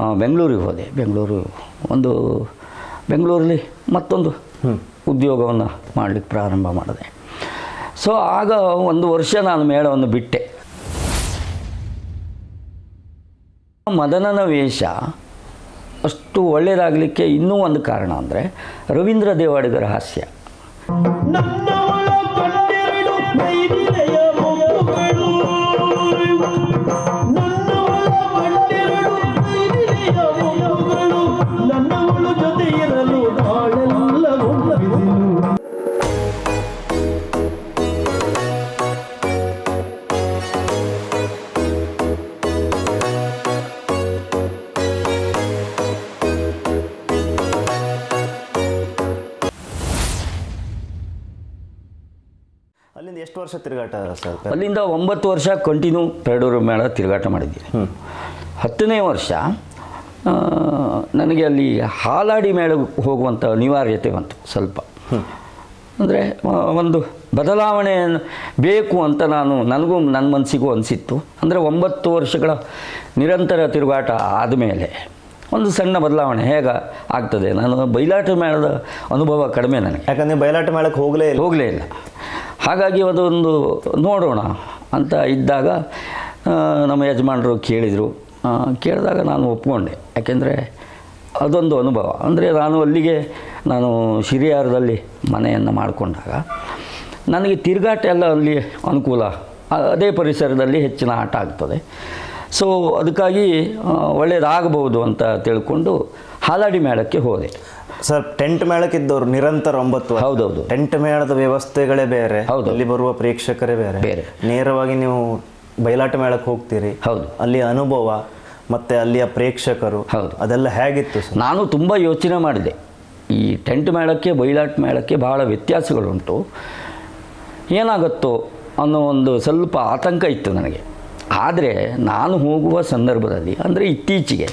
ಆ, ಬೆಂಗಳೂರಿಗೆ ಹೋದೆ. ಬೆಂಗಳೂರು ಒಂದು ಬೆಂಗಳೂರಲ್ಲಿ ಮತ್ತೊಂದು ಉದ್ಯೋಗವನ್ನು ಮಾಡಲಿಕ್ಕೆ ಪ್ರಾರಂಭ ಮಾಡಿದೆ. ಸೊ ಆಗ ಒಂದು ವರ್ಷ ನಾನು ಮೇಳವನ್ನು ಬಿಟ್ಟೆ. ಮದನನ ವೇಷ ಅಷ್ಟು ಒಳ್ಳೆಯದಾಗಲಿಕ್ಕೆ ಇನ್ನೂ ಒಂದು ಕಾರಣ ಅಂದರೆ ರವೀಂದ್ರ ದೇವಾಡಿಗರ ಹಾಸ್ಯ. ವರ್ಷ ತಿರುಗಾಟ ಸರ್? ಅಲ್ಲಿಂದ ಒಂಬತ್ತು ವರ್ಷ ಕಂಟಿನ್ಯೂ ಪೆರಡೂರು ಮೇಳ ತಿರುಗಾಟ ಮಾಡಿದ್ದೀನಿ ಹತ್ತನೇ ವರ್ಷ ನನಗೆ ಅಲ್ಲಿ ಹಾಲಾಡಿ ಮೇಳಕ್ಕೆ ಹೋಗುವಂಥ ಅನಿವಾರ್ಯತೆ ಬಂತು ಸ್ವಲ್ಪ. ಅಂದರೆ ಒಂದು ಬದಲಾವಣೆ ಬೇಕು ಅಂತ ನಾನು ನನಗೂ ನನ್ನ ಮನಸ್ಸಿಗೂ ಅನಿಸಿತ್ತು. ಅಂದರೆ ಒಂಬತ್ತು ವರ್ಷಗಳ ನಿರಂತರ ತಿರುಗಾಟ ಆದಮೇಲೆ ಒಂದು ಸಣ್ಣ ಬದಲಾವಣೆ ಹೇಗೆ ಆಗ್ತದೆ? ನಾನು ಬಯಲಾಟ ಮೇಳದ ಅನುಭವ ಕಡಿಮೆ ನನಗೆ. ಯಾಕಂದರೆ ಬಯಲಾಟ ಮೇಳಕ್ಕೆ ಹೋಗಲೇ ಇಲ್ಲ. ಹೋಗಲೇ ಇಲ್ಲ. ಹಾಗಾಗಿ ಅದೊಂದು ನೋಡೋಣ ಅಂತ ಇದ್ದಾಗ ನಮ್ಮ ಯಜಮಾನರು ಕೇಳಿದರು. ಕೇಳಿದಾಗ ನಾನು ಒಪ್ಕೊಂಡೆ. ಯಾಕೆಂದರೆ ಅದೊಂದು ಅನುಭವ. ಅಂದರೆ ನಾನು ಅಲ್ಲಿಗೆ, ನಾನು ಶಿರಿಯಾರದಲ್ಲಿ ಮನೆಯನ್ನು ಮಾಡಿಕೊಂಡಾಗ, ನನಗೆ ತಿರುಗಾಟ ಎಲ್ಲ ಅಲ್ಲಿ ಅನುಕೂಲ. ಅದೇ ಪರಿಸರದಲ್ಲಿ ಹೆಚ್ಚಿನ ಆಟ ಆಗ್ತದೆ. ಸೊ ಅದಕ್ಕಾಗಿ ಒಳ್ಳೆಯದಾಗಬಹುದು ಅಂತ ತಿಳ್ಕೊಂಡು ಹಾಲಾಡಿ ಮೇಳಕ್ಕೆ ಹೋದೆ. ಸರ್ ಟೆಂಟ್ ಮೇಳಕ್ಕಿದ್ದವ್ರು ನಿರಂತರ ಒಂಬತ್ತು. ಹೌದೌದು ಟೆಂಟ್ ಮೇಳದ ವ್ಯವಸ್ಥೆಗಳೇ ಬೇರೆ ಹೌದು. ಅಲ್ಲಿ ಬರುವ ಪ್ರೇಕ್ಷಕರೇ ಬೇರೆ ಬೇರೆ. ನೇರವಾಗಿ ನೀವು ಬಯಲಾಟ ಮೇಳಕ್ಕೆ ಹೋಗ್ತೀರಿ ಹೌದು ಅಲ್ಲಿ ಅನುಭವ ಮತ್ತೆ ಅಲ್ಲಿಯ ಪ್ರೇಕ್ಷಕರು ಹೌದು. ಅದೆಲ್ಲ ಹೇಗಿತ್ತು ಸರ್ ನಾನು ತುಂಬ ಯೋಚನೆ ಮಾಡಿದೆ ಈ ಟೆಂಟ್ ಮೇಳಕ್ಕೆ ಬಯಲಾಟ ಮೇಳಕ್ಕೆ ಬಹಳ ವ್ಯತ್ಯಾಸಗಳುಂಟು ಏನಾಗುತ್ತೋ ಅನ್ನೋ ಒಂದು ಸ್ವಲ್ಪ ಆತಂಕ ಇತ್ತು ನನಗೆ ಆದರೆ ನಾನು ಹೋಗುವ ಸಂದರ್ಭದಲ್ಲಿ ಅಂದರೆ ಇತ್ತೀಚೆಗೆ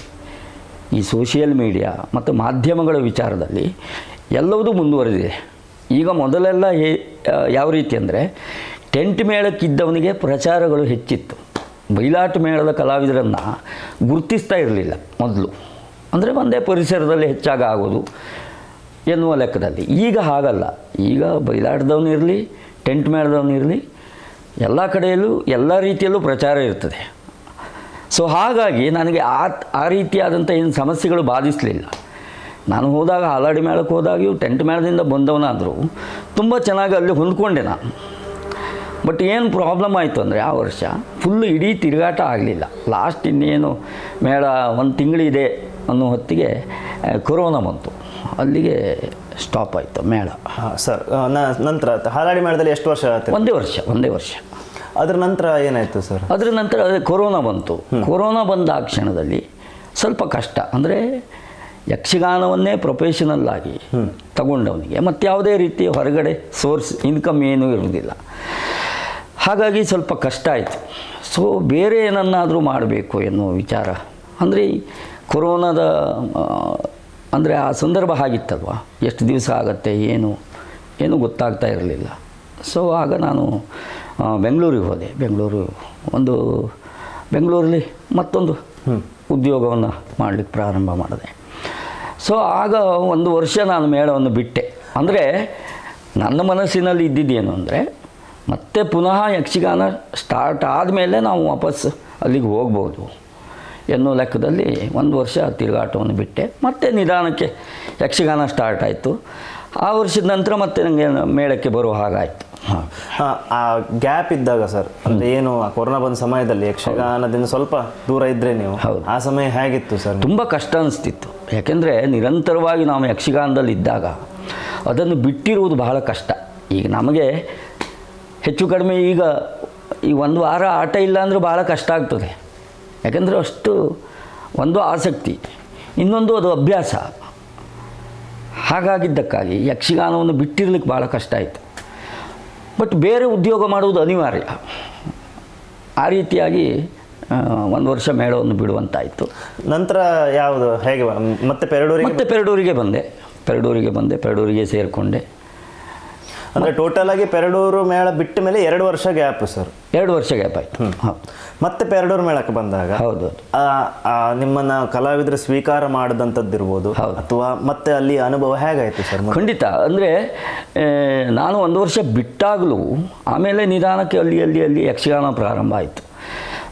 ಈ ಸೋಷಿಯಲ್ ಮೀಡಿಯಾ ಮತ್ತು ಮಾಧ್ಯಮಗಳ ವಿಚಾರದಲ್ಲಿ ಎಲ್ಲವೂ ಮುಂದುವರೆದಿದೆ. ಈಗ ಮೊದಲೆಲ್ಲ ಹೇ ಯಾವ ರೀತಿ ಅಂದರೆ ಟೆಂಟ್ ಮೇಳಕ್ಕಿದ್ದವನಿಗೆ ಪ್ರಚಾರಗಳು ಹೆಚ್ಚಿತ್ತು. ಬಯಲಾಟ ಮೇಳದ ಕಲಾವಿದರನ್ನು ಗುರುತಿಸ್ತಾ ಇರಲಿಲ್ಲ ಮೊದಲು. ಅಂದರೆ ಒಂದೇ ಪರಿಸರದಲ್ಲಿ ಹೆಚ್ಚಾಗಿ ಆಗೋದು ಎನ್ನುವ ಲೆಕ್ಕದಲ್ಲಿ. ಈಗ ಹಾಗಲ್ಲ. ಈಗ ಬಯಲಾಟದವನು ಇರಲಿ, ಟೆಂಟ್ ಮೇಳದವನು ಇರಲಿ, ಎಲ್ಲ ಕಡೆಯಲ್ಲೂ ಎಲ್ಲ ರೀತಿಯಲ್ಲೂ ಪ್ರಚಾರ ಇರ್ತದೆ. ಸೊ ಹಾಗಾಗಿ ನನಗೆ ಆ ಆ ರೀತಿಯಾದಂಥ ಏನು ಸಮಸ್ಯೆಗಳು ಬಾಧಿಸಲಿಲ್ಲ. ನಾನು ಹೋದಾಗ ಹಾಲಾಡಿ ಮೇಳಕ್ಕೆ ಹೋದಾಗ್ಯೂ ಟೆಂಟ್ ಮೇಳದಿಂದ ಬಂದವನಾದರೂ ತುಂಬ ಚೆನ್ನಾಗಿ ಅಲ್ಲಿ ಹೊಂದ್ಕೊಂಡೆ ನಾನು. ಬಟ್ ಏನು ಪ್ರಾಬ್ಲಮ್ ಆಯಿತು ಅಂದರೆ ಆ ವರ್ಷ ಫುಲ್ಲು ಇಡೀ ತಿರುಗಾಟ ಆಗಲಿಲ್ಲ. ಲಾಸ್ಟ್ ಇನ್ನೇನು ಮೇಳ ಒಂದು ತಿಂಗಳಿದೆ ಅನ್ನೋ ಹೊತ್ತಿಗೆ ಕೊರೋನಾ ಬಂತು. ಅಲ್ಲಿಗೆ ಸ್ಟಾಪ್ ಆಯಿತು ಮೇಳ. ಹಾಂ ಸರ್ ನಂತರ ಹಾಲಾಡಿ ಮೇಳದಲ್ಲಿ ಎಷ್ಟು ವರ್ಷ ಆಯ್ತು? ಒಂದೇ ವರ್ಷ ಒಂದೇ ವರ್ಷ. ಅದ್ರ ನಂತರ ಏನಾಯಿತು ಸರ್? ಅದರ ನಂತರ ಅದೇ ಕೊರೋನಾ ಬಂತು. ಕೊರೋನಾ ಬಂದ ಆ ಕ್ಷಣದಲ್ಲಿ ಸ್ವಲ್ಪ ಕಷ್ಟ. ಅಂದರೆ ಯಕ್ಷಗಾನವನ್ನೇ ಪ್ರೊಫೆಷನಲ್ ಆಗಿ ತಗೊಂಡವನಿಗೆ. ಮತ್ತು ಯಾವುದೇ ರೀತಿ ಹೊರಗಡೆ ಸೋರ್ಸ್ ಇನ್ಕಮ್ ಏನೂ ಇರುವುದಿಲ್ಲ. ಹಾಗಾಗಿ ಸ್ವಲ್ಪ ಕಷ್ಟ ಆಯಿತು. ಸೊ ಬೇರೆ ಏನನ್ನಾದರೂ ಮಾಡಬೇಕು ಎನ್ನುವ ವಿಚಾರ. ಅಂದರೆ ಕೊರೋನಾದ ಅಂದರೆ ಆ ಸಂದರ್ಭ ಆಗಿತ್ತಲ್ವ? ಎಷ್ಟು ದಿವಸ ಆಗತ್ತೆ ಏನು ಏನು ಗೊತ್ತಾಗ್ತಾ ಇರಲಿಲ್ಲ. ಸೊ ಆಗ ನಾನು ಬೆಂಗಳೂರಿಗೆ ಹೋದೆ. ಬೆಂಗಳೂರು ಒಂದು ಬೆಂಗಳೂರಲ್ಲಿ ಮತ್ತೊಂದು ಉದ್ಯೋಗವನ್ನು ಮಾಡಲಿಕ್ಕೆ ಪ್ರಾರಂಭ ಮಾಡಿದೆ. ಸೊ ಆಗ ಒಂದು ವರ್ಷ ನಾನು ಮೇಳವನ್ನು ಬಿಟ್ಟೆ. ಅಂದರೆ ನನ್ನ ಮನಸ್ಸಿನಲ್ಲಿ ಇದ್ದಿದ್ದೇನು ಅಂದರೆ ಮತ್ತೆ ಪುನಃ ಯಕ್ಷಗಾನ ಸ್ಟಾರ್ಟ್ ಆದಮೇಲೆ ನಾವು ವಾಪಸ್ ಅಲ್ಲಿಗೆ ಹೋಗ್ಬೋದು ಎನ್ನೋ ಲೆಕ್ಕದಲ್ಲಿ ಒಂದು ವರ್ಷ ತಿರುಗಾಟವನ್ನು ಬಿಟ್ಟೆ. ಮತ್ತೆ ನಿಧಾನಕ್ಕೆ ಯಕ್ಷಗಾನ ಸ್ಟಾರ್ಟ್ ಆಯಿತು. ಆ ವರ್ಷದ ನಂತರ ಮತ್ತೆ ನನಗೆ ಮೇಳಕ್ಕೆ ಬರೋ ಹಾಗಾಯಿತು. ಹಾಂ. ಹಾ, ಆ ಗ್ಯಾಪ್ ಇದ್ದಾಗ ಸರ್ ಅಂದ್ರೆ ಏನು ಆ ಕೊರೋನಾ ಬಂದ ಸಮಯದಲ್ಲಿ ಯಕ್ಷಗಾನದಿಂದ ಸ್ವಲ್ಪ ದೂರ ಇದ್ರೆ ನೀವು ಹೌದು. ಆ ಸಮಯ ಹೇಗಿತ್ತು ಸರ್ ತುಂಬ ಕಷ್ಟ ಅನಿಸ್ತಿತ್ತು. ಯಾಕೆಂದರೆ ನಿರಂತರವಾಗಿ ನಾವು ಯಕ್ಷಗಾನದಲ್ಲಿ ಇದ್ದಾಗ ಅದನ್ನು ಬಿಟ್ಟಿರುವುದು ಬಹಳ ಕಷ್ಟ. ಈಗ ನಮಗೆ ಹೆಚ್ಚು ಕಡಿಮೆ ಈಗ ಈ ಒಂದು ವಾರ ಆಟ ಇಲ್ಲ ಅಂದರೆ ಭಾಳ ಕಷ್ಟ ಆಗ್ತದೆ. ಯಾಕೆಂದರೆ ಅಷ್ಟು ಒಂದು ಆಸಕ್ತಿ ಇನ್ನೊಂದು ಅದು ಅಭ್ಯಾಸ. ಹಾಗಾಗಿದ್ದಕ್ಕಾಗಿ ಯಕ್ಷಗಾನವನ್ನು ಬಿಟ್ಟಿರ್ಲಿಕ್ಕೆ ಭಾಳ ಕಷ್ಟ ಆಯಿತು. ಬಟ್ ಬೇರೆ ಉದ್ಯೋಗ ಮಾಡುವುದು ಅನಿವಾರ್ಯ. ಆ ರೀತಿಯಾಗಿ ಒಂದು ವರ್ಷ ಮೇಳವನ್ನು ಬಿಡುವಂತಾಯಿತು. ನಂತರ ಯಾವುದು ಹೇಗೆ ಮತ್ತೆ ಪೆರಡೂರಿಗೆ ಮತ್ತೆ ಪೆರಡೂರಿಗೆ ಬಂದೆ. ಪೆರಡೂರಿಗೆ ಬಂದೆ ಪೆರಡೂರಿಗೆ ಸೇರಿಕೊಂಡೆ. ಅಂದರೆ ಟೋಟಲ್ ಆಗಿ ಪೆರಡೂರು ಮೇಳ ಬಿಟ್ಟ ಮೇಲೆ ಎರಡು ವರ್ಷ ಗ್ಯಾಪ್ ಸರ್. ಎರಡು ವರ್ಷ ಗ್ಯಾಪ್ ಆಯ್ತು. ಮತ್ತೆ ಪೆರಡೂರು ಮೇಳಕ್ಕೆ ಬಂದಾಗ ಹೌದು ನಿಮ್ಮನ್ನ ಕಲಾವಿದರು ಸ್ವೀಕಾರ ಮಾಡಿದಂಥದ್ದಿರ್ಬೋದು ಹೌದು. ಅಥವಾ ಮತ್ತೆ ಅಲ್ಲಿ ಅನುಭವ ಹೇಗಾಯಿತು ಸರ್? ಖಂಡಿತ. ಅಂದರೆ ನಾನು ಒಂದು ವರ್ಷ ಬಿಟ್ಟಾಗಲೂ ಆಮೇಲೆ ನಿಧಾನಕ್ಕೆ ಅಲ್ಲಿ ಅಲ್ಲಿ ಅಲ್ಲಿ ಯಕ್ಷಗಾನ ಪ್ರಾರಂಭ ಆಯಿತು.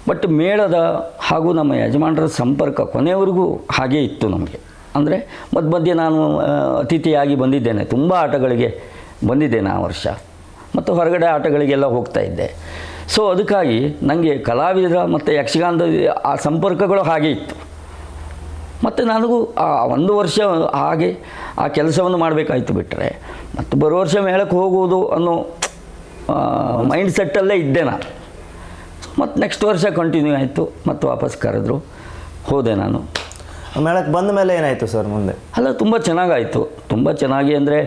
ಬಟ್ ಮೇಳದ ಹಾಗೂ ನಮ್ಮ ಯಜಮಾನರ ಸಂಪರ್ಕ ಕೊನೆಯವರೆಗೂ ಹಾಗೇ ಇತ್ತು ನಮಗೆ. ಅಂದರೆ ಮಧ್ಯ ಮಧ್ಯೆ ನಾನು ಅತಿಥಿಯಾಗಿ ಬಂದಿದ್ದೇನೆ. ತುಂಬ ಆಟಗಳಿಗೆ ಬಂದಿದ್ದೇನೆ ಆ ವರ್ಷ. ಮತ್ತು ಹೊರಗಡೆ ಆಟಗಳಿಗೆಲ್ಲ ಹೋಗ್ತಾ ಇದ್ದೆ. ಸೊ ಅದಕ್ಕಾಗಿ ನನಗೆ ಕಲಾವಿದರ ಮತ್ತು ಯಕ್ಷಗಾನದ ಆ ಸಂಪರ್ಕಗಳು ಹಾಗೆ ಇತ್ತು. ಮತ್ತು ನನಗೂ ಆ ಒಂದು ವರ್ಷ ಹಾಗೆ ಆ ಕೆಲಸವನ್ನು ಮಾಡಬೇಕಾಯ್ತು ಬಿಟ್ಟರೆ ಮತ್ತು ಬರೋ ವರ್ಷ ಮೇಳಕ್ಕೆ ಹೋಗುವುದು ಅನ್ನೋ ಮೈಂಡ್ ಸೆಟ್ಟಲ್ಲೇ ಇದ್ದೆ ನಾನು. ಮತ್ತು ನೆಕ್ಸ್ಟ್ ವರ್ಷ ಕಂಟಿನ್ಯೂ ಆಯಿತು ಮತ್ತು ವಾಪಸ್ ಕರೆದ್ರು ಹೋದೆ ನಾನು. ಮೇಳಕ್ಕೆ ಬಂದ ಮೇಲೆ ಏನಾಯಿತು ಸರ್ ಮುಂದೆ? ಅಲ್ಲ ತುಂಬ ಚೆನ್ನಾಗಾಯಿತು. ತುಂಬ ಚೆನ್ನಾಗಿ ಅಂದರೆ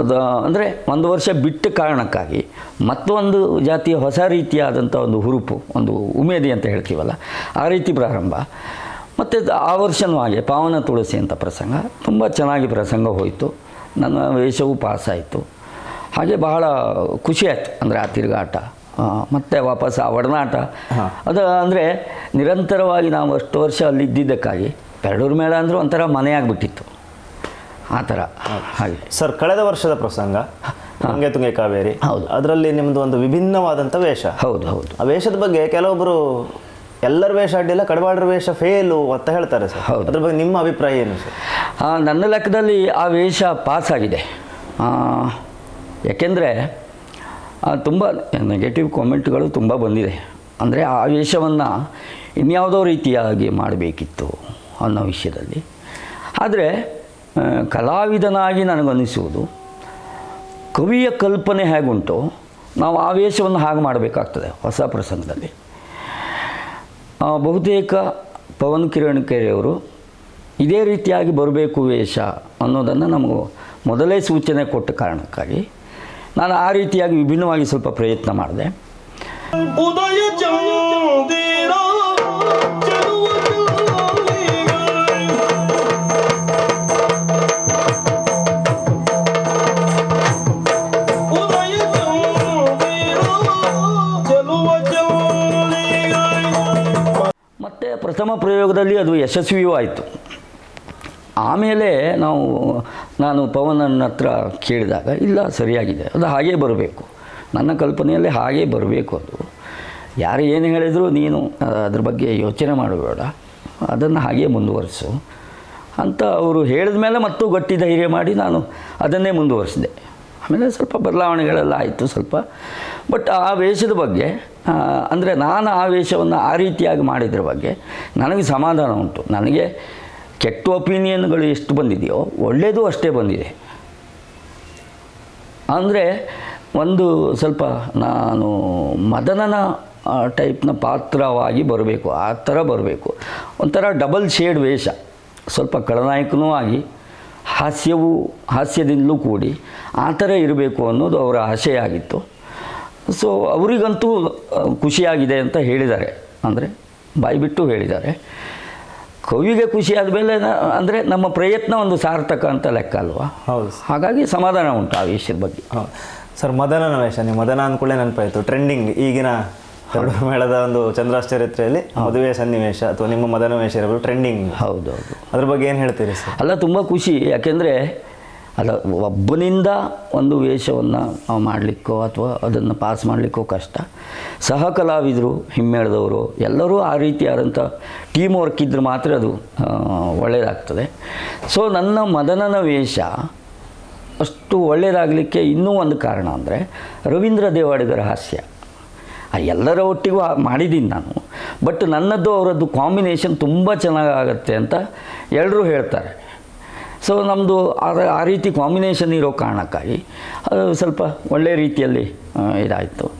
ಅದು ಅಂದರೆ ಒಂದು ವರ್ಷ ಬಿಟ್ಟ ಕಾರಣಕ್ಕಾಗಿ ಮತ್ತೊಂದು ಜಾತಿಯ ಹೊಸ ರೀತಿಯಾದಂಥ ಒಂದು ಹುರುಪು ಒಂದು ಉಮೇದಿ ಅಂತ ಹೇಳ್ತೀವಲ್ಲ ಆ ರೀತಿ ಪ್ರಾರಂಭ. ಮತ್ತು ಆ ವರ್ಷವೂ ಹಾಗೆ ಪಾವನ ತುಳಸಿ ಅಂತ ಪ್ರಸಂಗ ತುಂಬ ಚೆನ್ನಾಗಿ ಪ್ರಸಂಗ ಹೋಯಿತು. ನನ್ನ ವೇಷವೂ ಪಾಸಾಯಿತು. ಹಾಗೆ ಬಹಳ ಖುಷಿ ಆಯಿತು ಅಂದರೆ ಆ ತಿರುಗಾಟ. ಮತ್ತು ವಾಪಸ್ ಆ ಒಡನಾಟ. ಅದು ಅಂದರೆ ನಿರಂತರವಾಗಿ ನಾವು ಅಷ್ಟು ವರ್ಷ ಅಲ್ಲಿ ಇದ್ದಿದ್ದಕ್ಕಾಗಿ ಪೆರಡೂರು ಮೇಳ ಅಂದರೂ ಒಂಥರ ಮನೆ ಆಗಿಬಿಟ್ಟಿತ್ತು ಆ ಥರ. ಹಾಗೆ. ಸರ್ ಕಳೆದ ವರ್ಷದ ಪ್ರಸಂಗ? ತುಂಗೆ ತುಂಗೆ ಕಾವೇರಿ. ಹೌದು. ಅದರಲ್ಲಿ ನಿಮ್ಮದು ಒಂದು ವಿಭಿನ್ನವಾದಂಥ ವೇಷ. ಹೌದು ಹೌದು. ಆ ವೇಷದ ಬಗ್ಗೆ ಕೆಲವೊಬ್ಬರು ಎಲ್ಲರ ವೇಷ ಅಡ್ಡಿಲ್ಲ ಕಡವಾಡ್ರ ವೇಷ ಫೇಲು ಅಂತ ಹೇಳ್ತಾರೆ ಸರ್. ಹೌದು. ಅದ್ರ ಬಗ್ಗೆ ನಿಮ್ಮ ಅಭಿಪ್ರಾಯ ಏನು ಸರ್? ನನ್ನ ಲೆಕ್ಕದಲ್ಲಿ ಆ ವೇಷ ಪಾಸ್ ಆಗಿದೆ. ಯಾಕೆಂದರೆ ತುಂಬ ನೆಗೆಟಿವ್ ಕಾಮೆಂಟ್ಗಳು ತುಂಬ ಬಂದಿದೆ. ಅಂದರೆ ಆ ವೇಷವನ್ನು ಇನ್ಯಾವುದೋ ರೀತಿಯಾಗಿ ಮಾಡಬೇಕಿತ್ತು ಅನ್ನೋ ವಿಷಯದಲ್ಲಿ. ಆದರೆ ಕಲಾವಿದನಾಗಿ ನನಗನ್ನಿಸುವುದು ಕವಿಯ ಕಲ್ಪನೆ ಹೇಗುಂಟು ನಾವು ಆವೇಶವನ್ನು ಹಾಗೆ ಮಾಡಬೇಕಾಗ್ತದೆ ಹೊಸ ಪ್ರಸಂಗದಲ್ಲಿ. ಬಹುತೇಕ ಪವನ್ ಕಿರಣ್ ಕೆರೆಯವರು ಇದೇ ರೀತಿಯಾಗಿ ಬರಬೇಕು ವೇಷ ಅನ್ನೋದನ್ನು ನಮಗೂ ಮೊದಲೇ ಸೂಚನೆ ಕೊಟ್ಟ ಕಾರಣಕ್ಕಾಗಿ ನಾನು ಆ ರೀತಿಯಾಗಿ ವಿಭಿನ್ನವಾಗಿ ಸ್ವಲ್ಪ ಪ್ರಯತ್ನ ಮಾಡಿದೆ. ಪ್ರಥಮ ಪ್ರಯೋಗದಲ್ಲಿ ಅದು ಯಶಸ್ವಿಯೂ ಆಯಿತು ಆಮೇಲೆ ನಾವು, ನಾನು ಪವನನ ಹತ್ರ ಕೇಳಿದಾಗ, ಇಲ್ಲ, ಸರಿಯಾಗಿದೆ, ಅದು ಹಾಗೇ ಬರಬೇಕು. ನನ್ನ ಕಲ್ಪನೆಯಲ್ಲಿ ಹಾಗೇ ಬರಬೇಕು ಅದು. ಯಾರು ಏನು ಹೇಳಿದರೂ ನೀನು ಅದ್ರ ಬಗ್ಗೆ ಯೋಚನೆ ಮಾಡಬೇಡ, ಅದನ್ನು ಹಾಗೇ ಮುಂದುವರಿಸು ಅಂತ ಅವರು ಹೇಳಿದ ಮೇಲೆ ಮತ್ತೂ ಗಟ್ಟಿ ಧೈರ್ಯ ಮಾಡಿ ನಾನು ಅದನ್ನೇ ಮುಂದುವರಿಸಿದೆ. ಆಮೇಲೆ ಸ್ವಲ್ಪ ಬದಲಾವಣೆಗಳೆಲ್ಲ ಆಯಿತು ಸ್ವಲ್ಪ. ಬಟ್ ಆ ವೇಷದ ಬಗ್ಗೆ ಅಂದರೆ ನಾನು ಆ ವೇಷವನ್ನು ಆ ರೀತಿಯಾಗಿ ಮಾಡಿದ್ರ ಬಗ್ಗೆ ನನಗೆ ಸಮಾಧಾನ ಉಂಟು. ನನಗೆ ಕೆಟ್ಟ ಒಪಿನಿಯನ್ಗಳು ಎಷ್ಟು ಬಂದಿದೆಯೋ ಒಳ್ಳೆಯದು ಅಷ್ಟೇ ಬಂದಿದೆ. ಅಂದರೆ ಒಂದು ಸ್ವಲ್ಪ ನಾನು ಮದನನ ಟೈಪ್ನ ಪಾತ್ರವಾಗಿ ಬರಬೇಕು, ಆ ಥರ ಬರಬೇಕು. ಒಂಥರ ಡಬಲ್ ಶೇಡ್ ವೇಷ. ಸ್ವಲ್ಪ ಖಳನಾಯಕನೂ ಆಗಿ ಹಾಸ್ಯವೂ ಹಾಸ್ಯದಿಂದಲೂ ಕೂಡಿ ಆ ಥರ ಇರಬೇಕು ಅನ್ನೋದು ಅವರ ಆಶೆಯಾಗಿತ್ತು. ಸೊ ಅವರಿಗಂತೂ ಖುಷಿಯಾಗಿದೆ ಅಂತ ಹೇಳಿದ್ದಾರೆ. ಅಂದರೆ ಬಾಯ್ಬಿಟ್ಟು ಹೇಳಿದ್ದಾರೆ. ಕವಿಗೆ ಖುಷಿ ಆದಮೇಲೆ ಅಂದರೆ ನಮ್ಮ ಪ್ರಯತ್ನ ಒಂದು ಸಾರ್ಥಕ ಅಂತ ಲೆಕ್ಕ ಅಲ್ವಾ? ಹೌದು ಹಾಗಾಗಿ ಸಮಾಧಾನ ಉಂಟು ಆ ವಿಷಯದ ಬಗ್ಗೆ. ಸರ್ ಮದನ ವೇಷ ನೀವು ಮದನ ಅಂದ್ಕೊಳ್ಳೆ ನೆನಪಾಯಿತು. ಟ್ರೆಂಡಿಂಗ್ ಈಗಿನ ಎರಡು ಮೇಳದ ಒಂದು ಚಂದ್ರಾಶ್ಚರಿತ್ರೆಯಲ್ಲಿ ಮದುವೆ ಸನ್ನಿವೇಶ ಅಥವಾ ನಿಮ್ಮ ಮದನ ವೇಷ ಇರಬಹುದು ಟ್ರೆಂಡಿಂಗ್ ಹೌದು ಅದ್ರ ಬಗ್ಗೆ ಏನು ಹೇಳ್ತೀರಿ ಸರ್? ಅಲ್ಲ ತುಂಬ ಖುಷಿ. ಯಾಕೆಂದರೆ ಅಲ್ಲ ಒಬ್ಬನಿಂದ ಒಂದು ವೇಷವನ್ನು ಮಾಡಲಿಕ್ಕೋ ಅಥವಾ ಅದನ್ನು ಪಾಸ್ ಮಾಡಲಿಕ್ಕೋ ಕಷ್ಟ. ಸಹ ಕಲಾವಿದರು ಹಿಮ್ಮೇಳದವರು ಎಲ್ಲರೂ ಆ ರೀತಿಯಾದಂಥ ಟೀಮ್ ವರ್ಕ್ ಇದ್ದರೆ ಮಾತ್ರ ಅದು ಒಳ್ಳೆಯದಾಗ್ತದೆ ಸೊ ನನ್ನ ಮದನನ ವೇಷ ಅಷ್ಟು ಒಳ್ಳೆಯದಾಗಲಿಕ್ಕೆ ಇನ್ನೂ ಒಂದು ಕಾರಣ ಅಂದರೆ ರವೀಂದ್ರ ದೇವಾಡಿಗರ ಹಾಸ್ಯ. ಆ ಎಲ್ಲರ ಒಟ್ಟಿಗೂ ಮಾಡಿದ್ದೀನಿ ನಾನು. ಬಟ್ ನನ್ನದು ಅವರದ್ದು ಕಾಂಬಿನೇಷನ್ ತುಂಬ ಚೆನ್ನಾಗಾಗತ್ತೆ ಅಂತ ಎಲ್ಲರೂ ಹೇಳ್ತಾರೆ. ಸೊ ನಮ್ಮದು ಆ- ಆ ರೀತಿ ಕಾಂಬಿನೇಷನ್ ಇರೋ ಕಾರಣಕ್ಕಾಗಿ ಅದು ಸ್ವಲ್ಪ ಒಳ್ಳೆಯ ರೀತಿಯಲ್ಲಿ ಇದಾಯಿತು.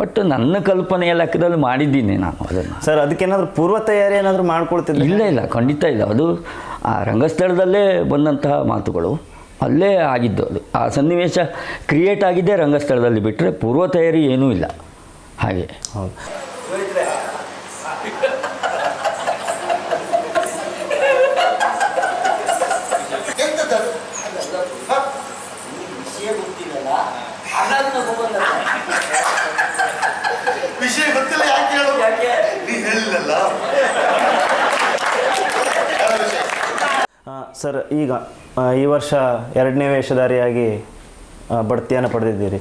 ಬಟ್ ನನ್ನ ಕಲ್ಪನೆಯ ಲೆಕ್ಕದಲ್ಲಿ ಮಾಡಿದ್ದೀನಿ ನಾನು ಅದನ್ನು. ಸರ್ ಅದಕ್ಕೇನಾದರೂ ಪೂರ್ವ ತಯಾರಿ ಏನಾದರೂ ಮಾಡ್ಕೊಳ್ತೀನಿ ಇಲ್ಲ ಇಲ್ಲ ಖಂಡಿತ ಇಲ್ಲ. ಅದು ಆ ರಂಗಸ್ಥಳದಲ್ಲೇ ಬಂದಂತಹ ಮಾತುಗಳು. ಅಲ್ಲೇ ಆಗಿದ್ದು ಅದು. ಆ ಸನ್ನಿವೇಶ ಕ್ರಿಯೇಟ್ ಆಗಿದ್ದೇ ರಂಗಸ್ಥಳದಲ್ಲಿ ಬಿಟ್ಟರೆ ಪೂರ್ವ ತಯಾರಿ ಏನೂ ಇಲ್ಲ. ಹಾಗೆ. ಹೌದು. ವಿಷಯ ಗೊತ್ತಿಲ್ಲ ಯಾಕೆ ಹೇಳು? ಯಾಕೆ? ನೀನು ಸರ್ ಈಗ ಈ ವರ್ಷ ಎರಡನೇ ವೇಷಧಾರಿಯಾಗಿ ಬಡ್ತಿಯನ್ನು ಪಡೆದಿದ್ದೀರಿ.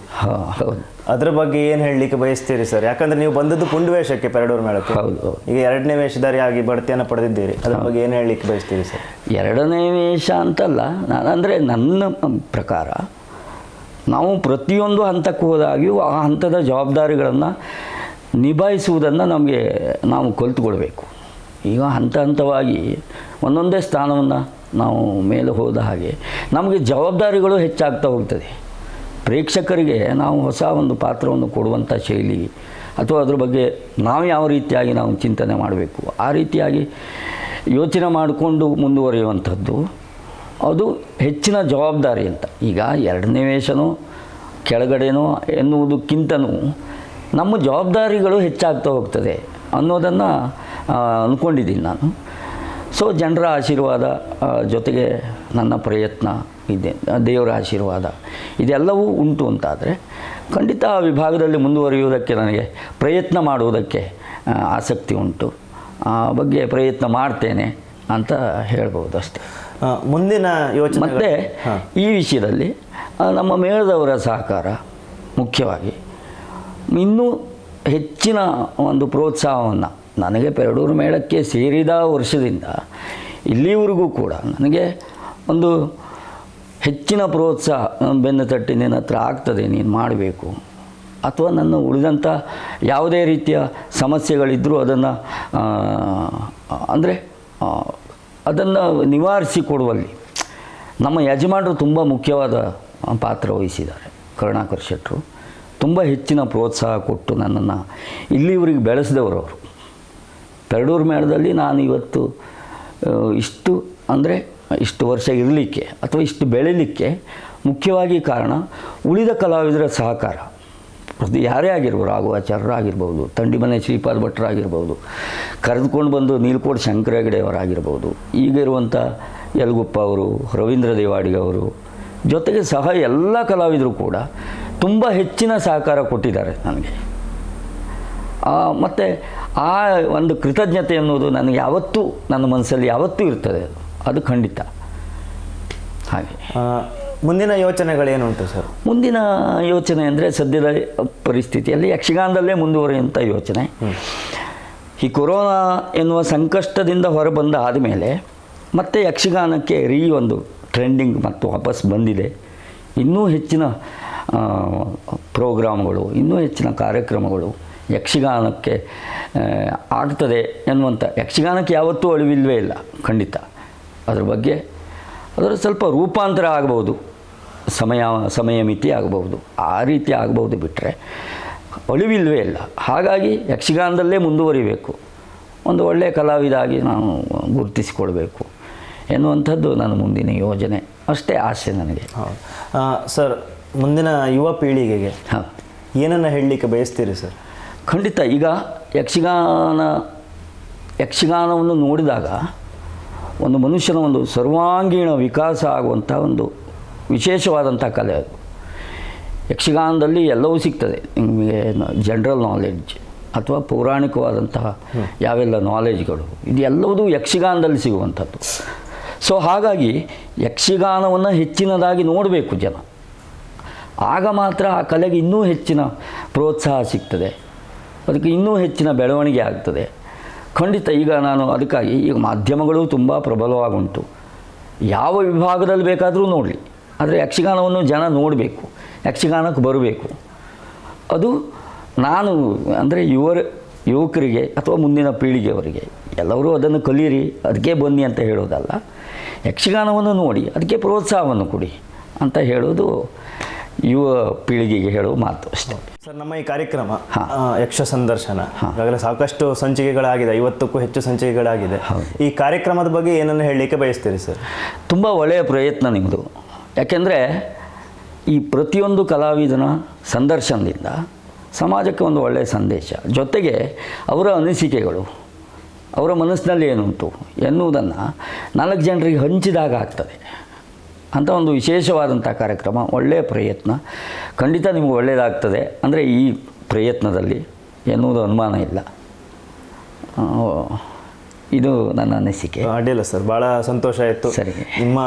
ಹೌದು. ಅದ್ರ ಬಗ್ಗೆ ಏನು ಹೇಳಲಿಕ್ಕೆ ಬಯಸ್ತೀರಿ ಸರ್? ಯಾಕಂದ್ರೆ ನೀವು ಬಂದದ್ದು ಪುಂಡು ವೇಷಕ್ಕೆ ಪೆರಡೂರು ಮೇಳಕ್ಕೆ. ಹೌದು ಈಗ ಎರಡನೇ ವೇಷಧಾರಿಯಾಗಿ ಬಡ್ತಿಯನ್ನು ಪಡೆದಿದ್ದೀರಿ. ಅದ್ರ ಬಗ್ಗೆ ಏನು ಹೇಳಲಿಕ್ಕೆ ಬಯಸ್ತೀರಿ ಸರ್? ಎರಡನೇ ವೇಷ ಅಂತಲ್ಲ ನಾನು ಅಂದರೆ ನನ್ನ ಪ್ರಕಾರ ನಾವು ಪ್ರತಿಯೊಂದು ಹಂತಕ್ಕೆ ಹೋದಾಗಿಯೂ ಆ ಹಂತದ ಜವಾಬ್ದಾರಿಗಳನ್ನು ನಿಭಾಯಿಸುವುದನ್ನು ನಮಗೆ ನಾವು ಕಲಿತುಕೊಳ್ಬೇಕು ಈಗ ಹಂತ ಹಂತವಾಗಿ ಒಂದೊಂದೇ ಸ್ಥಾನವನ್ನು ನಾವು ಮೇಲೆ ಹೋದ ಹಾಗೆ ನಮಗೆ ಜವಾಬ್ದಾರಿಗಳು ಹೆಚ್ಚಾಗ್ತಾ ಹೋಗ್ತದೆ. ಪ್ರೇಕ್ಷಕರಿಗೆ ನಾವು ಹೊಸ ಒಂದು ಪಾತ್ರವನ್ನು ಕೊಡುವಂಥ ಶೈಲಿ ಅಥವಾ ಅದ್ರ ಬಗ್ಗೆ ನಾವು ಯಾವ ರೀತಿಯಾಗಿ ನಾವು ಚಿಂತನೆ ಮಾಡಬೇಕು, ಆ ರೀತಿಯಾಗಿ ಯೋಚನೆ ಮಾಡಿಕೊಂಡು ಮುಂದುವರಿಯುವಂಥದ್ದು, ಅದು ಹೆಚ್ಚಿನ ಜವಾಬ್ದಾರಿ ಅಂತ. ಈಗ ಎರಡನೇ ವೇಷನೋ, ಕೆಳಗಡೆನೋ ಎನ್ನುವುದಕ್ಕಿಂತನೂ ನಮ್ಮ ಜವಾಬ್ದಾರಿಗಳು ಹೆಚ್ಚಾಗ್ತಾ ಹೋಗ್ತದೆ ಅನ್ನೋದನ್ನು ಅಂದ್ಕೊಂಡಿದ್ದೀನಿ ನಾನು. ಸೊ ಜನರ ಆಶೀರ್ವಾದ ಜೊತೆಗೆ ನನ್ನ ಪ್ರಯತ್ನ ಇದೆ ದೇವರ ಆಶೀರ್ವಾದ. ಇದೆಲ್ಲವೂ ಉಂಟು ಅಂತಾದರೆ ಖಂಡಿತ ಆ ವಿಭಾಗದಲ್ಲಿ ಮುಂದುವರಿಯುವುದಕ್ಕೆ ನನಗೆ ಪ್ರಯತ್ನ ಮಾಡುವುದಕ್ಕೆ ಆಸಕ್ತಿ ಉಂಟು. ಆ ಬಗ್ಗೆ ಪ್ರಯತ್ನ ಮಾಡ್ತೇನೆ ಅಂತ ಹೇಳ್ಬೋದು ಅಷ್ಟೇ. ಮುಂದಿನ ಯೋಚನೆ ಮತ್ತು ಈ ವಿಷಯದಲ್ಲಿ ನಮ್ಮ ಮೇಳದವರ ಸಹಕಾರ ಮುಖ್ಯವಾಗಿ ಇನ್ನೂ ಹೆಚ್ಚಿನ ಒಂದು ಪ್ರೋತ್ಸಾಹವನ್ನು ನನಗೆ ಪೆರಡೂರು ಮೇಳಕ್ಕೆ ಸೇರಿದ ವರ್ಷದಿಂದ ಇಲ್ಲಿವರೆಗೂ ಕೂಡ ನನಗೆ ಒಂದು ಹೆಚ್ಚಿನ ಪ್ರೋತ್ಸಾಹ ಬೆನ್ನು ತಟ್ಟಿ ನಿನ್ನ ಹತ್ರ ಆಗ್ತದೆ, ನೀನು ಮಾಡಬೇಕು. ಅಥವಾ ನನ್ನ ಉಳಿದಂಥ ಯಾವುದೇ ರೀತಿಯ ಸಮಸ್ಯೆಗಳಿದ್ದರೂ ಅದನ್ನು ಅಂದರೆ ಅದನ್ನು ನಿವಾರಿಸಿ ಕೊಡುವಲ್ಲಿ ನಮ್ಮ ಯಜಮಾನರು ತುಂಬ ಮುಖ್ಯವಾದ ಪಾತ್ರ ವಹಿಸಿದ್ದಾರೆ. ಕರುಣಾಕರ್ ಶೆಟ್ಟರು ತುಂಬ ಹೆಚ್ಚಿನ ಪ್ರೋತ್ಸಾಹ ಕೊಟ್ಟು ನನ್ನನ್ನು ಇಲ್ಲಿವರಿಗೆ ಬೆಳೆಸಿದವರು ಅವರು. ಪೆರಡೂರು ಮೇಳದಲ್ಲಿ ನಾನು ಇವತ್ತು ಇಷ್ಟು ಅಂದರೆ ಇಷ್ಟು ವರ್ಷ ಇರಲಿಕ್ಕೆ ಅಥವಾ ಇಷ್ಟು ಬೆಳೀಲಿಕ್ಕೆ ಮುಖ್ಯವಾಗಿ ಕಾರಣ ಉಳಿದ ಕಲಾವಿದರ ಸಹಕಾರ. ಪ್ರತಿ ಯಾರೇ ಆಗಿರ್ಬೋದು ರಾಘವಾಚಾರ್ಯರಾಗಿರ್ಬೋದು ತಂಡಿಮನೆ ಶ್ರೀಪಾದ ಭಟ್ರಾಗಿರ್ಬೋದು ಕರೆದುಕೊಂಡು ಬಂದು ನೀಲ್ಕೋಟ್ ಶಂಕರ ಹೆಗಡೆಯವರಾಗಿರ್ಬೋದು ಈಗ ಇರುವಂಥ ಯಲಗುಪ್ಪ ಅವರು, ರವೀಂದ್ರ ದೇವಾಡಿಗ ಅವರು, ಜೊತೆಗೆ ಸಹ ಎಲ್ಲ ಕಲಾವಿದರು ಕೂಡ ತುಂಬ ಹೆಚ್ಚಿನ ಸಹಕಾರ ಕೊಟ್ಟಿದ್ದಾರೆ ನನಗೆ. ಮತ್ತು ಆ ಒಂದು ಕೃತಜ್ಞತೆ ಅನ್ನೋದು ನನಗೆ ಯಾವತ್ತೂ ನನ್ನ ಮನಸ್ಸಲ್ಲಿ ಯಾವತ್ತೂ ಇರ್ತದೆ. ಅದು ಖಂಡಿತ. ಹಾಗೆ. ಮುಂದಿನ ಯೋಚನೆಗಳೇನು ಉಂಟು ಸರ್? ಮುಂದಿನ ಯೋಚನೆ ಅಂದರೆ ಸದ್ಯದ ಪರಿಸ್ಥಿತಿಯಲ್ಲಿ ಯಕ್ಷಗಾನದಲ್ಲೇ ಮುಂದುವರಿಯುವಂಥ ಯೋಚನೆ. ಈ ಕೊರೋನಾ ಎನ್ನುವ ಸಂಕಷ್ಟದಿಂದ ಹೊರಬಂದ ಆದಮೇಲೆ ಮತ್ತೆ ಯಕ್ಷಗಾನಕ್ಕೆ ರೀ ಒಂದು ಟ್ರೆಂಡಿಂಗ್ ಮತ್ತು ವಾಪಸ್ ಬಂದಿದೆ. ಇನ್ನೂ ಹೆಚ್ಚಿನ ಪ್ರೋಗ್ರಾಮ್ಗಳು ಇನ್ನೂ ಹೆಚ್ಚಿನ ಕಾರ್ಯಕ್ರಮಗಳು ಯಕ್ಷಗಾನಕ್ಕೆ ಆಗ್ತದೆ ಎನ್ನುವಂಥ ಯಕ್ಷಗಾನಕ್ಕೆ ಯಾವತ್ತೂ ಅಳಿವಿಲ್ವೇ ಇಲ್ಲ ಖಂಡಿತ. ಅದರ ಬಗ್ಗೆ ಅದರ ಸ್ವಲ್ಪ ರೂಪಾಂತರ ಆಗಬಹುದು. ಸಮಯ ಸಮಯ ಮಿತಿ ಆಗಬಹುದು. ಆ ರೀತಿ ಆಗಬಹುದು ಬಿಟ್ಟರೆ ಅಳಿವಿಲ್ವೇ ಇಲ್ಲ. ಹಾಗಾಗಿ ಯಕ್ಷಗಾನದಲ್ಲೇ ಮುಂದುವರಿಬೇಕು. ಒಂದು ಒಳ್ಳೆಯ ಕಲಾವಿದಾಗಿ ನಾನು ಗುರುತಿಸಿಕೊಳ್ಬೇಕು ಎನ್ನುವಂಥದ್ದು ನನ್ನ ಮುಂದಿನ ಯೋಜನೆ. ಅಷ್ಟೇ ಆಸೆ ನನಗೆ. ಸರ್ ಮುಂದಿನ ಯುವ ಪೀಳಿಗೆಗೆ ಹಾಂ. ಏನನ್ನು ಹೇಳಲಿಕ್ಕೆ ಬಯಸ್ತೀರಿ ಸರ್? ಖಂಡಿತ ಈಗ ಯಕ್ಷಗಾನ ಯಕ್ಷಗಾನವನ್ನು ನೋಡಿದಾಗ ಒಂದು ಮನುಷ್ಯನ ಒಂದು ಸರ್ವಾಂಗೀಣ ವಿಕಾಸ ಆಗುವಂಥ ಒಂದು ವಿಶೇಷವಾದಂಥ ಕಲೆ ಅದು. ಯಕ್ಷಗಾನದಲ್ಲಿ ಎಲ್ಲವೂ ಸಿಗ್ತದೆ. ನಿಮಗೆ ಜನರಲ್ ನಾಲೆಡ್ಜ್ ಅಥವಾ ಪೌರಾಣಿಕವಾದಂತಹ ಯಾವೆಲ್ಲ ನಾಲೆಜ್ಗಳು ಇದು ಯಕ್ಷಗಾನದಲ್ಲಿ ಸಿಗುವಂಥದ್ದು. ಸೊ ಹಾಗಾಗಿ ಯಕ್ಷಗಾನವನ್ನು ಹೆಚ್ಚಿನದಾಗಿ ನೋಡಬೇಕು ಜನ. ಆಗ ಮಾತ್ರ ಆ ಕಲೆಗೆ ಇನ್ನೂ ಹೆಚ್ಚಿನ ಪ್ರೋತ್ಸಾಹ ಸಿಗ್ತದೆ. ಅದಕ್ಕೆ ಇನ್ನೂ ಹೆಚ್ಚಿನ ಬೆಳವಣಿಗೆ ಆಗ್ತದೆ. ಖಂಡಿತ ಈಗ ನಾನು ಅದಕ್ಕಾಗಿ ಈಗ ಮಾಧ್ಯಮಗಳು ತುಂಬ ಪ್ರಬಲವಾಗುಂಟು. ಯಾವ ವಿಭಾಗದಲ್ಲಿ ಬೇಕಾದರೂ ನೋಡಲಿ. ಆದರೆ ಯಕ್ಷಗಾನವನ್ನು ಜನ ನೋಡಬೇಕು. ಯಕ್ಷಗಾನಕ್ಕೆ ಬರಬೇಕು. ಅದು ನಾನು ಅಂದರೆ ಯುವರ, ಯುವಕರಿಗೆ ಅಥವಾ ಮುಂದಿನ ಪೀಳಿಗೆಯವರಿಗೆ, ಎಲ್ಲರೂ ಅದನ್ನು ಕಲಿಯಿರಿ, ಅದಕ್ಕೆ ಬನ್ನಿ ಅಂತ ಹೇಳೋದಲ್ಲ. ಯಕ್ಷಗಾನವನ್ನು ನೋಡಿ, ಅದಕ್ಕೆ ಪ್ರೋತ್ಸಾಹವನ್ನು ಕೊಡಿ ಅಂತ ಹೇಳೋದು ಯುವ ಪೀಳಿಗೆಗೆ ಹೇಳುವ ಮಾತು ಅಷ್ಟೇ. ಸರ್ ನಮ್ಮ ಈ ಕಾರ್ಯಕ್ರಮ ಯಕ್ಷ ಸಂದರ್ಶನ ಈಗಾಗಲೇ ಸಾಕಷ್ಟು ಸಂಚಿಕೆಗಳಾಗಿದೆ ಐವತ್ತಕ್ಕೂ ಹೆಚ್ಚು ಸಂಚಿಕೆಗಳಾಗಿದೆ. ಈ ಕಾರ್ಯಕ್ರಮದ ಬಗ್ಗೆ ಏನನ್ನು ಹೇಳಲಿಕ್ಕೆ ಬಯಸ್ತೀರಿ ಸರ್? ತುಂಬ ಒಳ್ಳೆಯ ಪ್ರಯತ್ನ ನಿಮ್ಮದು. ಯಾಕೆಂದರೆ ಈ ಪ್ರತಿಯೊಂದು ಕಲಾವಿದನ ಸಂದರ್ಶನದಿಂದ ಸಮಾಜಕ್ಕೆ ಒಂದು ಒಳ್ಳೆಯ ಸಂದೇಶ. ಜೊತೆಗೆ ಅವರ ಅನಿಸಿಕೆಗಳು ಅವರ ಮನಸ್ಸಿನಲ್ಲಿ ಏನುಂಟು ಎನ್ನುವುದನ್ನು ನಾಲ್ಕು ಜನರಿಗೆ ಹಂಚಿದಾಗ ಆಗ್ತದೆ. ಅಂತ ಒಂದು ವಿಶೇಷವಾದಂಥ ಕಾರ್ಯಕ್ರಮ ಒಳ್ಳೆಯ ಪ್ರಯತ್ನ. ಖಂಡಿತ ನಿಮಗೆ ಒಳ್ಳೆಯದಾಗ್ತದೆ ಅಂದರೆ ಈ ಪ್ರಯತ್ನದಲ್ಲಿ ಎನ್ನುವುದು ಅನುಮಾನ ಇಲ್ಲ. ಇದು ನನ್ನ ಅನಿಸಿಕೆ. ಅಡ್ಡಿಲ್ಲ ಸರ್. ಭಾಳ ಸಂತೋಷ ಆಯಿತು. ಸರಿ. ನಿಮ್ಮ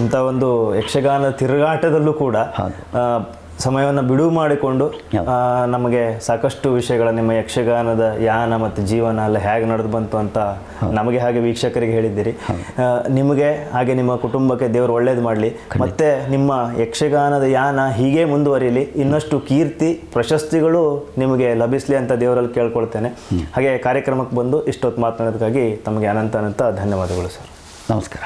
ಇಂಥ ಒಂದು ಯಕ್ಷಗಾನ ತಿರುಗಾಟದಲ್ಲೂ ಕೂಡ ಸಮಯವನ್ನು ಬಿಡುವು ಮಾಡಿಕೊಂಡು. ನಮಗೆ ಸಾಕಷ್ಟು ವಿಷಯಗಳ ನಿಮ್ಮ ಯಕ್ಷಗಾನದ ಯಾನ ಮತ್ತು ಜೀವನ ಅಲ್ಲ ಹೇಗೆ ನಡೆದು ಬಂತು ಅಂತ ನಮಗೆ ಹಾಗೆ ವೀಕ್ಷಕರಿಗೆ ಹೇಳಿದ್ದೀರಿ. ನಿಮಗೆ ಹಾಗೆ ನಿಮ್ಮ ಕುಟುಂಬಕ್ಕೆ ದೇವರು ಒಳ್ಳೇದು ಮಾಡಲಿ. ಮತ್ತೆ ನಿಮ್ಮ ಯಕ್ಷಗಾನದ ಯಾನ ಹೀಗೆ ಮುಂದುವರಿಯಲಿ. ಇನ್ನಷ್ಟು ಕೀರ್ತಿ ಪ್ರಶಸ್ತಿಗಳು ನಿಮಗೆ ಲಭಿಸಲಿ ಅಂತ ದೇವರಲ್ಲಿ ಕೇಳ್ಕೊಳ್ತೇನೆ. ಹಾಗೆ ಕಾರ್ಯಕ್ರಮಕ್ಕೆ ಬಂದು ಇಷ್ಟೊತ್ತು ಮಾತನಾಡೋದಕ್ಕಾಗಿ ತಮಗೆ ಅನಂತ ಅನಂತ ಧನ್ಯವಾದಗಳು ಸರ್. ನಮಸ್ಕಾರ.